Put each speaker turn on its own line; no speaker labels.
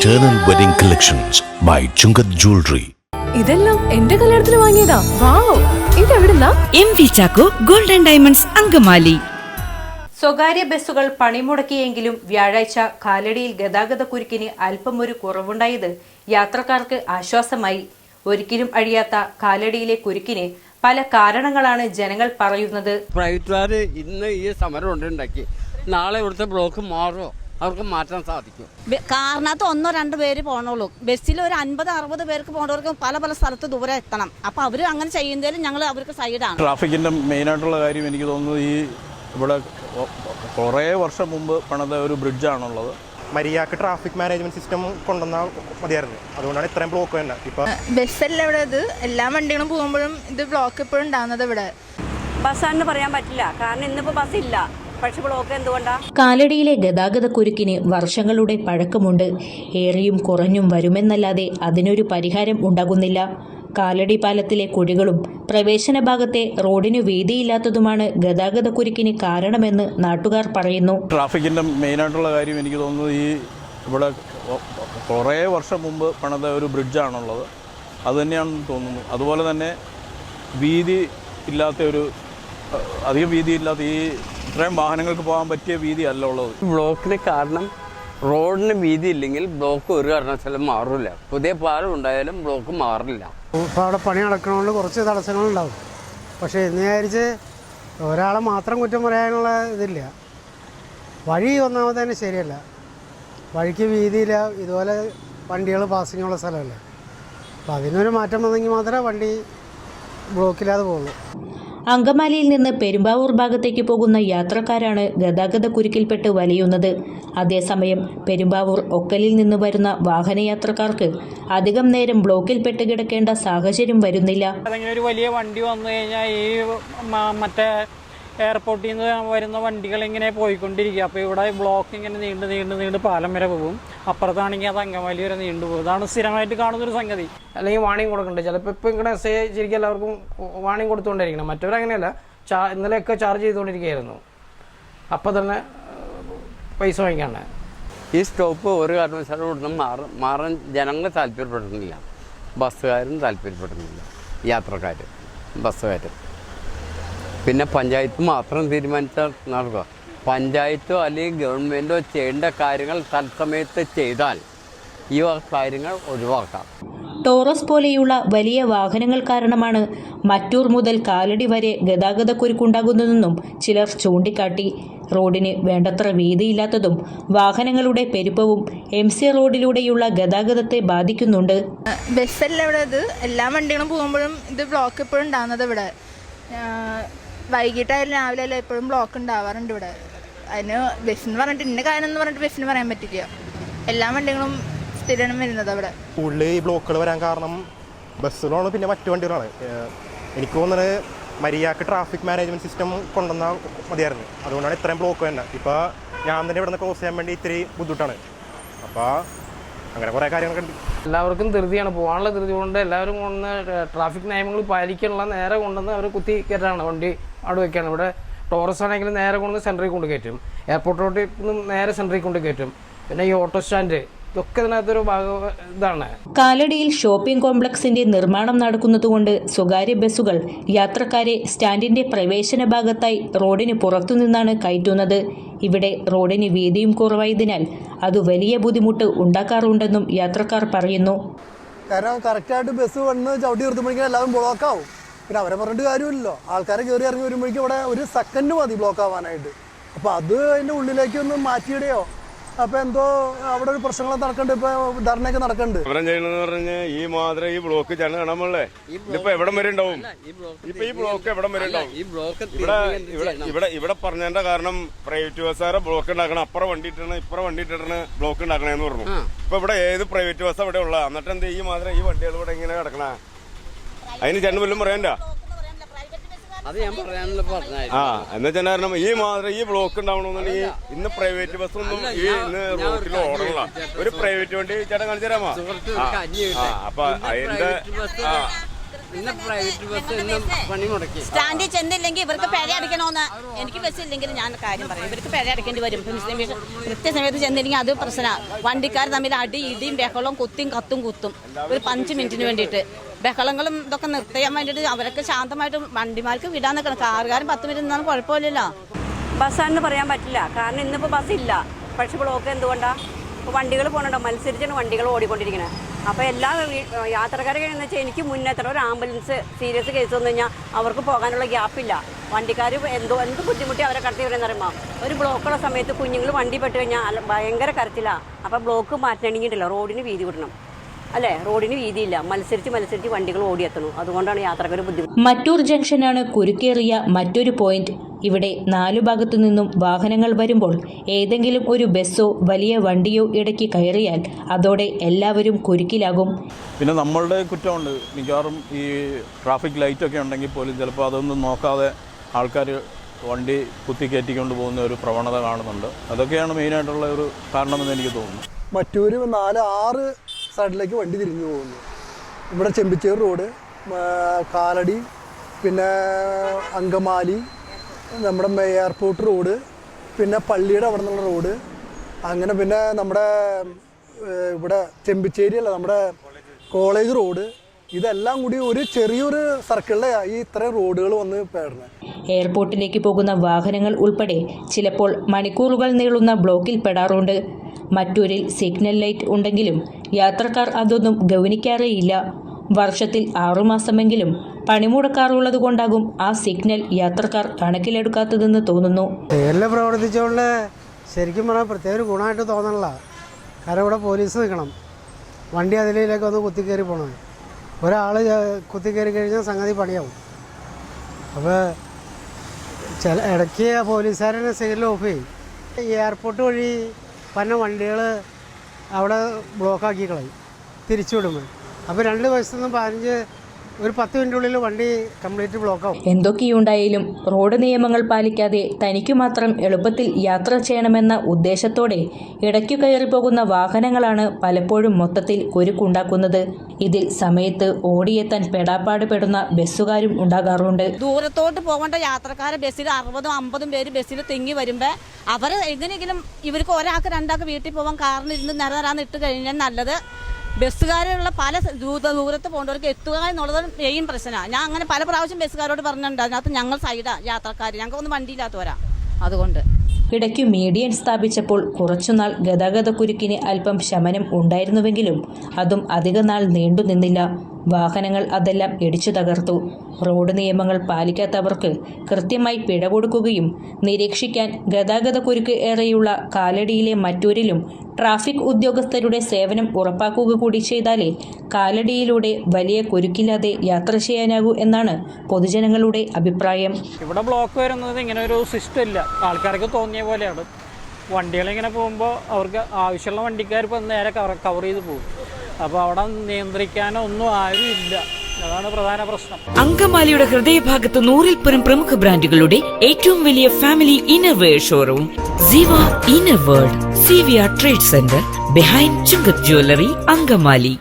Eternal Wedding Collections by Chungat Jewelry.
ഇതെല്ലാം എന്റെ കല്യാണത്തിന് വാങ്ങിയതാ. Wow ഇതെവിടുന്നാ?
M V Chacko golden diamonds Angamaly.
സ്വകാര്യ ബസ്സുകൾ പണിമുടക്കിയെങ്കിലും വ്യാഴാഴ്ച കാലടിയിൽ ഗതാഗത കുരുക്കിന് ഒരു കുറവുണ്ടായത് യാത്രക്കാർക്ക് ആശ്വാസമായി. ഒരിക്കലും അഴിയാത്ത കാലടിയിലെ കുരുക്കിന് പല കാരണങ്ങളാണ് ജനങ്ങൾ പറയുന്നത്.
പ്രൈവറ്റുകാർ ഇന്ന് ഈ സമരം ഉണ്ടാക്കി. നാളെ ഇവിടുത്തെ ബ്ലോക്ക് മാറുമോ അവർക്ക് മാറ്റാൻ സാധിക്കും.
കാറിനകത്ത് ഒന്നോ രണ്ടോ പേര് പോകണുള്ളൂ ബസ്സിൽ ഒരു അൻപത് അറുപത് പേർക്ക് പോകുന്നവർക്ക് പല പല സ്ഥലത്ത് ദൂരെ എത്തണം. അപ്പോൾ അവർ അങ്ങനെ ചെയ്യുന്നതിൽ ഞങ്ങൾ അവർക്ക് സൈഡാണ്.
മെയിൻ ആയിട്ടുള്ള കാര്യം എനിക്ക് തോന്നുന്നത് ഈ ഇവിടെ കുറേ വർഷം മുമ്പ് പണിത ഒരു ബ്രിഡ്ജാണുള്ളത്.
മര്യാദയ്ക്ക് ട്രാഫിക് മാനേജ്മെന്റ് സിസ്റ്റം കൊണ്ടുവന്നാൽ മതിയായിരുന്നു. അതുകൊണ്ടാണ് ഇത്രയും ബ്ലോക്ക് തന്നെ ഇപ്പൊ
ബസ്സല്ല ഇവിടെ ഇത്. എല്ലാ വണ്ടികളും പോകുമ്പോഴും ഇത് ബ്ലോക്ക് എപ്പോഴും ഉണ്ടാകുന്നത് ഇവിടെ.
ബസ്സാണെന്ന് പറയാൻ പറ്റില്ല. കാരണം ഇന്നിപ്പോ ബസ് ബസ്സില്ല. പക്ഷെ ബ്ലോക്ക്
കാലടിയിലെ ഗതാഗത കുരുക്കിന് വർഷങ്ങളുടെ പഴക്കമുണ്ട്. ഏറിയും കുറഞ്ഞും വരുമെന്നല്ലാതെ അതിനൊരു പരിഹാരം ഉണ്ടാകുന്നില്ല. കാലടി പാലത്തിലെ കുഴികളും പ്രവേശന ഭാഗത്തെ റോഡിന് വീതിയില്ലാത്തതുമാണ് ഗതാഗത കുരുക്കിന് കാരണമെന്ന് നാട്ടുകാർ പറയുന്നു.
ട്രാഫിക്കിന്റെ മെയിനായിട്ടുള്ള കാര്യം എനിക്ക് തോന്നുന്നത് ഈ ഇവിടെ കുറേ വർഷം മുമ്പ് പണിത ഒരു ബ്രിഡ്ജാണുള്ളത്. അത് തന്നെയാണെന്ന് തോന്നുന്നു. അതുപോലെ തന്നെ വീതി ഇല്ലാത്ത ഒരു അധികം വീതി ഇല്ലാത്ത ഈ ഇത്രയും വാഹനങ്ങൾക്ക് പോകാൻ പറ്റിയ വീതി അല്ല ഉള്ളത്.
ബ്ലോക്കിന് കാരണം റോഡിന് വീതി ഇല്ലെങ്കിൽ ബ്ലോക്ക് ഒരു കാരണവശാലും മാറില്ല പുതിയ പാലം ഉണ്ടായാലും ബ്ലോക്ക് മാറില്ല.
ഇപ്പോൾ അവിടെ പണി നടക്കണോണ്ട് കുറച്ച് തടസ്സങ്ങളുണ്ടാവും. പക്ഷേ എന്ന് വിചാരിച്ച് ഒരാളെ മാത്രം കുറ്റം പറയാനുള്ള ഇതില്ല. വഴി ഒന്നാമത് തന്നെ ശരിയല്ല. വഴിക്ക് വീതിയില്ല. ഇതുപോലെ വണ്ടികൾ പാസിംഗ് ഉള്ള സ്ഥലമല്ലേ. അപ്പോൾ അതിനൊരു മാറ്റം വന്നെങ്കിൽ മാത്രമേ വണ്ടി ബ്ലോക്കില്ലാതെ പോകുള്ളൂ.
അങ്കമാലിയിൽ നിന്ന് പെരുമ്പാവൂർ ഭാഗത്തേക്ക് പോകുന്ന യാത്രക്കാരാണ് ഗതാഗത കുരുക്കിൽപ്പെട്ട് വലയുന്നത്. അതേസമയം പെരുമ്പാവൂർ ഒക്കലിൽ നിന്ന് വരുന്ന വാഹനയാത്രക്കാർക്ക് അധികം നേരം ബ്ലോക്കിൽപ്പെട്ട് കിടക്കേണ്ട സാഹചര്യം വരുന്നില്ല.
ഒരു വലിയ വണ്ടി വന്നു കഴിഞ്ഞാൽ ഈ മറ്റേ എയർപോർട്ടിൽ നിന്ന് വരുന്ന വണ്ടികൾ ഇങ്ങനെ പോയിക്കൊണ്ടിരിക്കുക. അപ്പോൾ ഇവിടെ ബ്ലോക്ക് ഇങ്ങനെ നീണ്ട് നീണ്ട് നീണ്ട് പാലം വരെ പോകും. അപ്പുറത്താണെങ്കിൽ അത് അങ്കമാലി വരെ നീണ്ടു പോകും. ഇതാണ് സ്ഥിരമായിട്ട് കാണുന്നൊരു സംഗതി.
അല്ലെങ്കിൽ വാണിംഗ് കൊടുക്കണ്ടേ? ചിലപ്പോൾ ഇപ്പം ഇങ്ങനെ എസ് ഐ ശരിക്കും എല്ലാവർക്കും വാണിംഗ് കൊടുത്തുകൊണ്ടിരിക്കണം. മറ്റവരങ്ങനെയല്ല ചാ ഇന്നലെയൊക്കെ ചാർജ് ചെയ്തുകൊണ്ടിരിക്കുകയായിരുന്നു. അപ്പം തന്നെ പൈസ വാങ്ങിക്കാണ്ട്.
ഈ സ്റ്റോപ്പ് ഒരു കാരണവശാലും ഇവിടുന്ന് മാറ മാറാൻ ജനങ്ങൾ താല്പര്യപ്പെടുന്നില്ല ബസ്സുകാരും താല്പര്യപ്പെടുന്നില്ല യാത്രക്കാർ ബസ്സുകാർ പിന്നെ പഞ്ചായത്ത് മാത്രം തീരുമാനിച്ചാൽ നടക്കുക. പഞ്ചായത്തോ അല്ലെങ്കിൽ ഗവൺമെന്റോ ചെയ്യേണ്ട കാര്യങ്ങൾ തത്സമയത്ത് ചെയ്താൽ ഈ കാര്യങ്ങൾ ഒഴിവാക്കാം.
ടോറസ് പോലെയുള്ള വലിയ വാഹനങ്ങൾ കാരണമാണ് മറ്റൂർ മുതൽ കാലടി വരെ ഗതാഗത കുരുക്കുണ്ടാകുന്നതെന്നും ചിലർ ചൂണ്ടിക്കാട്ടി. റോഡിന് വേണ്ടത്ര വീതിയില്ലാത്തതും വാഹനങ്ങളുടെ പെരുപ്പവും എം സി റോഡിലൂടെയുള്ള ഗതാഗതത്തെ ബാധിക്കുന്നുണ്ട്.
ബസ്സല്ല ഇവിടെ ഇത്. എല്ലാ വണ്ടികളും പോകുമ്പോഴും ഇത് ബ്ലോക്ക് ഇപ്പോഴും ഉണ്ടാകുന്നത് ഇവിടെ. വൈകിട്ടായാലും രാവിലെ അല്ല എപ്പോഴും ബ്ലോക്ക് ഉണ്ടാവാറുണ്ട് ഇവിടെ. അതിന് എന്ന് പറഞ്ഞിട്ട് ഇന്ന കാര്യം എന്ന് പറഞ്ഞിട്ട് ബസ്സിന് പറയാൻ പറ്റില്ല. എല്ലാ വണ്ടികളും സ്ഥിരം വരുന്നത് അവിടെ.
ഉള്ളിൽ ഈ ബ്ലോക്കുകൾ വരാൻ കാരണം ബസ്സുകളാണ് പിന്നെ മറ്റു വണ്ടികളാണ്. എനിക്ക് തോന്നുന്നത് മര്യാദയ്ക്ക് ട്രാഫിക് മാനേജ്മെന്റ് സിസ്റ്റം കൊണ്ടുവന്നാൽ മതിയായിരുന്നു. അതുകൊണ്ടാണ് ഇത്രയും ബ്ലോക്ക് തന്നെ ഇപ്പൊ ഞാൻ തന്നെ ഇവിടെ നിന്ന് ക്രോസ് ചെയ്യാൻ വേണ്ടി ഇത്തിരി ബുദ്ധിമുട്ടാണ്. അപ്പോൾ അങ്ങനെ കുറേ കാര്യങ്ങളൊക്കെ ഉണ്ട്.
എല്ലാവർക്കും ധൃതിയാണ്. പോകാനുള്ള ധൃതി കൊണ്ട് എല്ലാവരും കൊണ്ടുവന്ന് ട്രാഫിക് നിയമങ്ങൾ പാലിക്കാനുള്ള നേരെ കൊണ്ടുവന്ന് അവർ കുത്തി കയറ്റാണ് വണ്ടി. അവിടെ വെക്കുകയാണ് ഇവിടെ ടോറസ് ആണെങ്കിൽ നേരെ കൊണ്ട് സെന്ററിൽ കൊണ്ട് കയറ്റും. എയർപോർട്ട് റോഡിൽ നിന്നും നേരെ സെന്ററിൽ കൊണ്ട് കയറ്റും. പിന്നെ ഈ ഓട്ടോ സ്റ്റാൻഡ് ഇതൊക്കെ ഇതിനകത്തൊരു ഭാഗം ഇതാണ്.
കാലടിയിൽ ഷോപ്പിംഗ് കോംപ്ലക്സിന്റെ നിർമ്മാണം നടക്കുന്നതുകൊണ്ട് സ്വകാര്യ ബസ്സുകൾ യാത്രക്കാരെ സ്റ്റാൻഡിന്റെ പ്രവേശന ഭാഗത്തായി റോഡിന് പുറത്തുനിന്നാണ് കയറ്റുന്നത്. ഇവിടെ റോഡിന് വീതിയും കുറവായതിനാൽ അത് വലിയ ബുദ്ധിമുട്ട് ഉണ്ടാക്കാറുണ്ടെന്നും യാത്രക്കാർ പറയുന്നു.
കാരണം കറക്റ്റായിട്ട് ബസ് വന്ന് ചവിട്ടി നിർത്തുമ്പോഴേക്കും എല്ലാവരും ബ്ലോക്ക് ആവും. പിന്നെ അവരെ പറഞ്ഞിട്ട് കാര്യമില്ലല്ലോ. ആൾക്കാരെ കയറി ഇറങ്ങി വരുമ്പോഴേക്കും ഇവിടെ ഒരു സെക്കൻഡ് മതി ബ്ലോക്ക് ആവാനായിട്ട്. അപ്പോൾ അത് അതിന്റെ ഉള്ളിലേക്ക് ഒന്ന് മാറ്റിയിടുകയോ അപ്പോൾ എന്തോ അവിടെ ഒരു പ്രശ്നങ്ങൾ നടക്കുന്നുണ്ട് ഇപ്പോൾ ധർണയൊക്കെ നടക്കുന്നുണ്ട്
സമരം ചെയ്യണമെന്ന് പറഞ്ഞ് ഈ മാതിരി ഈ ബ്ലോക്ക് ജന കാണാമല്ലേ ഇതിപ്പോ എവിടം വരെ ഉണ്ടാവും? ഇപ്പൊ ഈ ബ്ലോക്ക് എവിടം വരെ ഉണ്ടാവും?
ഈ ബ്ലോക്ക്
ഇവിടെ ഇവിടെ ഇവിടെ ഇവിടെ പറഞ്ഞതിന്റെ കാരണം പ്രൈവറ്റ് ബസ്സുകാരെ ബ്ലോക്ക് ഉണ്ടാക്കണം അപ്പുറം വണ്ടി ഇട്ടാണ് ഇപ്പുറം വണ്ടി ഇട്ടണ ബ്ലോക്ക് ഉണ്ടാക്കണേന്ന് പറഞ്ഞു. ഇപ്പൊ ഇവിടെ ഏത് പ്രൈവറ്റ് ബസ് ഇവിടെ ഉള്ള എന്നിട്ട് എന്ത് ഈ മാതിരി ഈ വണ്ടികൾ ഇവിടെ ഇങ്ങനെ കിടക്കണ അതിന് ചേട്ടൻ വല്ലതും പറയണ്ട
അത് ഞാൻ പറയാനുള്ള പറഞ്ഞായിരുന്നു.
ആ എന്ന് വെച്ചാൽ കാരണം ഈ മാത്രം ഈ ബ്ലോക്ക് ഉണ്ടാവണമെന്നുണ്ടെങ്കിൽ ഇന്ന് പ്രൈവറ്റ് ബസ് ഒന്നും ഈ ഇന്ന് റോട്ടിൽ ഓടണില്ല. ഒരു പ്രൈവറ്റ് വണ്ടി ചേട്ടൻ കാണിച്ചു തരാമോ?
സുഹൃത്ത്
ആ,
കഞ്ഞി
ആ, അപ്പൊ അതിന്റെ ആ.
ഇന്ന് പ്രൈവറ്റ് ബസ് ഇന്ന് പണി മുടക്കി.
സ്റ്റാൻഡിൽ ചെന്നില്ലെങ്കിൽ ഇവർക്ക് പിഴ അടിക്കണമെന്ന് എനിക്ക് ബസ് ഇല്ലെങ്കിൽ ഞാൻ കാര്യം പറയും. ഇവർക്ക് പിഴ അടിക്കേണ്ടി വരും. കൃത്യ- കൃത്യസമയത്ത് ചെന്നില്ലെങ്കിൽ അത് പ്രശ്നമാണ് വണ്ടിക്കാർ തമ്മിൽ അടി ഇടിയും ബഹളവും കുത്തിയും കത്തും കുത്തും. ഒരു പഞ്ച് മിനിറ്റിന് വേണ്ടിയിട്ട്. ബഹളങ്ങളും ഇതൊക്കെ നിർത്തിയാൻ വേണ്ടിയിട്ട് അവരൊക്കെ ശാന്തമായിട്ട് വണ്ടിമാർക്ക് വിടാൻ നിൽക്കണം. കാറുകാരൻ പത്ത് മിനിറ്റ് നിന്നാലും കുഴപ്പമില്ലല്ലോ.
ബസ്സാണെന്ന് പറയാൻ പറ്റില്ല. കാരണം ഇന്നിപ്പോൾ ബസ്സില്ല പക്ഷെ ബ്ലോക്ക് എന്തുകൊണ്ടാ? ഇപ്പോൾ വണ്ടികൾ പോകണുണ്ടോ മത്സരിച്ചാണ് വണ്ടികൾ ഓടിക്കൊണ്ടിരിക്കുന്നത് അപ്പോൾ എല്ലാ യാത്രക്കാരെ എന്ന് വെച്ചാൽ എനിക്ക് മുന്നേത്ര ഒരു ആംബുലൻസ് സീരിയസ് കേസ് വന്നു കഴിഞ്ഞാൽ അവർക്ക് പോകാനുള്ള ഗ്യാപ്പില്ല വണ്ടിക്കാർ എന്തോ എന്ത് ബുദ്ധിമുട്ടി അവരെ കടത്തി വരുന്ന അറിയുമ്പോൾ ഒരു ബ്ലോക്കുള്ള സമയത്ത് കുഞ്ഞുങ്ങൾ വണ്ടി പെട്ട് കഴിഞ്ഞാൽ ഭയങ്കര കരച്ചിലാണ് അപ്പോൾ ബ്ലോക്ക് മാറ്റണമെങ്കിണ്ടല്ലോ റോഡിന് വീതി വിടണം അല്ലേ? റോഡിന് വീതിയില്ല. മത്സരിച്ച് മത്സരിച്ച് വണ്ടികൾ ഓടിയെത്തണം. അതുകൊണ്ടാണ് യാത്രക്കാർ ബുദ്ധിമുട്ട്
മറ്റൂർ ജംഗ്ഷനാണ് കുരുക്കേറിയ മറ്റൊരു പോയിന്റ് ഇവിടെ നാലു ഭാഗത്തു നിന്നും വാഹനങ്ങൾ വരുമ്പോൾ ഏതെങ്കിലും ഒരു ബസ്സോ വലിയ വണ്ടിയോ ഇടയ്ക്ക് കയറിയാൽ അതോടെ എല്ലാവരും കുരുക്കിലാകും.
പിന്നെ നമ്മളുടെ കുറ്റമുണ്ട്. മിക്കവാറും ഈ ട്രാഫിക് ലൈറ്റ് ഒക്കെ ഉണ്ടെങ്കിൽ പോലും ചിലപ്പോൾ അതൊന്നും നോക്കാതെ ആൾക്കാർ വണ്ടി കുത്തി കയറ്റിക്കൊണ്ട് പോകുന്ന ഒരു പ്രവണത കാണുന്നുണ്ട്. അതൊക്കെയാണ് മെയിനായിട്ടുള്ള ഒരു കാരണമെന്ന് എനിക്ക് തോന്നുന്നു.
മറ്റൂര് നാല് ആറ് സൈഡിലേക്ക് വണ്ടി തിരിഞ്ഞു പോകുന്നു. ഇവിടെ ചെമ്പിച്ചേർ റോഡ് കാലടി പിന്നെ അങ്കമാലി നമ്മുടെ എയർപോർട്ട് റോഡ് പിന്നെ പള്ളിയുടെ അവിടെ നിന്നുള്ള റോഡ് അങ്ങനെ പിന്നെ നമ്മുടെ ഇവിടെ ചെമ്പിച്ചേരി അല്ല നമ്മുടെ കോളേജ് റോഡ് ഇതെല്ലാം കൂടി ഒരു ചെറിയൊരു സർക്കിളിലെ ഈ ഇത്രയും റോഡുകൾ വന്ന് പേടുന്നത്
എയർപോർട്ടിലേക്ക് പോകുന്ന വാഹനങ്ങൾ ഉൾപ്പെടെ ചിലപ്പോൾ മണിക്കൂറുകൾ നീളുന്ന ബ്ലോക്കിൽ പെടാറുണ്ട്. മറ്റൂരിൽ സിഗ്നൽ ലൈറ്റ് ഉണ്ടെങ്കിലും യാത്രക്കാർ അതൊന്നും ഗൗനിക്കാറേയില്ല. വർഷത്തിൽ ആറുമാസമെങ്കിലും പണിമുടക്കാറുള്ളത് കൊണ്ടാകും ആ സിഗ്നൽ യാത്രക്കാർ കണക്കിലെടുക്കാത്തതെന്ന് തോന്നുന്നു.
നേരിൽ പ്രവർത്തിച്ചുകൊണ്ട് ശരിക്കും പറഞ്ഞാൽ പ്രത്യേക ഒരു ഗുണമായിട്ട് തോന്നണില്ല. കാരണം ഇവിടെ പോലീസ് നിൽക്കണം വണ്ടി അതിലേക്ക് ഒന്ന് കുത്തിക്കേറി പോകണം ഒരാൾ കുത്തിക്കയറി കഴിഞ്ഞാൽ സംഗതി പണിയാവും. അപ്പോൾ ചില ഇടയ്ക്ക് പോലീസുകാരനെ സൈഡിൽ ഓഫ് ചെയ്യും. എയർപോർട്ട് വഴി പല വണ്ടികൾ അവിടെ ബ്ലോക്കാക്കി കളയും തിരിച്ചു വിടുമ്പോൾ അപ്പോൾ രണ്ട് വശത്തു നിന്നും പതിനഞ്ച് ഒരു പത്ത് മിനിറ്റിനുള്ളിൽ വണ്ടി കംപ്ലീറ്റ് ബ്ലോക്കാവും.
എന്തൊക്കെയുണ്ടായാലും റോഡ് നിയമങ്ങൾ പാലിക്കാതെ തനിക്കു മാത്രം എളുപ്പത്തിൽ യാത്ര ചെയ്യണമെന്ന ഉദ്ദേശത്തോടെ ഇടയ്ക്കു കയറിപ്പോകുന്ന വാഹനങ്ങളാണ് പലപ്പോഴും മൊത്തത്തിൽ കുരുക്കുണ്ടാക്കുന്നത്. ഇതിൽ സമയത്ത് ഓടിയെത്താൻ പെടാപ്പാട് പെടുന്ന ബസ്സുകാരും ഉണ്ടാകാറുണ്ട്.
ദൂരത്തോട്ട് പോകേണ്ട യാത്രക്കാരെ ബസ്സിൽ അറുപതും അമ്പതും പേര് ബസ്സിൽ തിങ്ങി വരുമ്പോൾ അവർ എങ്ങനെയെങ്കിലും ഇവർക്ക് ഒരാൾക്ക് രണ്ടാൾക്ക് വീട്ടിൽ പോകാൻ കാറിന് ഇരുന്ന് നിരാന്ന് ഇട്ട് കഴിഞ്ഞാൽ നല്ലത്. ബസ്സുകാരുള്ള പല ദൂര ദൂരത്ത് പോകേണ്ടവർക്ക് എത്തുക എന്നുള്ളത് മെയിൻ പ്രശ്നമാണ് ഞാൻ അങ്ങനെ പല പ്രാവശ്യം ബസ്സുകാരോട് പറഞ്ഞിട്ടുണ്ട്. അതിനകത്ത് ഞങ്ങൾ സൈഡാണ് യാത്രക്കാർ ഞങ്ങൾക്കൊന്നും വണ്ടിയില്ലാത്തവരാ. അതുകൊണ്ട്.
ഇടയ്ക്കു മീഡിയൻ സ്ഥാപിച്ചപ്പോൾ കുറച്ചുനാൾ ഗതാഗതക്കുരുക്കിന് അല്പം ശമനം ഉണ്ടായിരുന്നുവെങ്കിലും അതും അധികനാൾ നീണ്ടുനിന്നില്ല. വാഹനങ്ങൾ അതെല്ലാം ഇടിച്ചു തകർത്തു. റോഡ് നിയമങ്ങൾ പാലിക്കാത്തവർക്ക് കൃത്യമായി പിഴ കൊടുക്കുകയും നിരീക്ഷിക്കാൻ ഗതാഗതക്കുരുക്ക് ഏറെയുള്ള കാലടിയിലെ മറ്റൂരിലും ട്രാഫിക് ഉദ്യോഗസ്ഥരുടെ സേവനം ഉറപ്പാക്കുക കൂടി ചെയ്താലേ കാലടിയിലൂടെ വലിയ കുരുക്കില്ലാതെ യാത്ര ചെയ്യാനാകൂ എന്നാണ് പൊതുജനങ്ങളുടെ അഭിപ്രായം.
ഇവിടെ ബ്ലോക്ക് വരുന്നത് ഇങ്ങനെ ഒരു സിസ്റ്റം ഇല്ല. ആൾക്കാർക്ക് തോന്നിയ പോലെയാണ്. വണ്ടികളിങ്ങനെ പോകുമ്പോൾ അവർക്ക് ആവശ്യമുള്ള വണ്ടിക്കാർ ഇപ്പം നേരെ കവർ ചെയ്ത് പോകും. അപ്പോൾ അവിടെ നിയന്ത്രിക്കാനോ ഒന്നും ആരും ഇല്ല അതാണ് പ്രധാന പ്രശ്നം.
അങ്കമാലിയുടെ ഹൃദയഭാഗത്ത് നൂറിൽ പരം പ്രമുഖ ബ്രാൻഡുകളുടെ ഏറ്റവും വലിയ family innerwear showroom. Ziva inner world C V R trade centre behind Chungath jewellery Angamaly.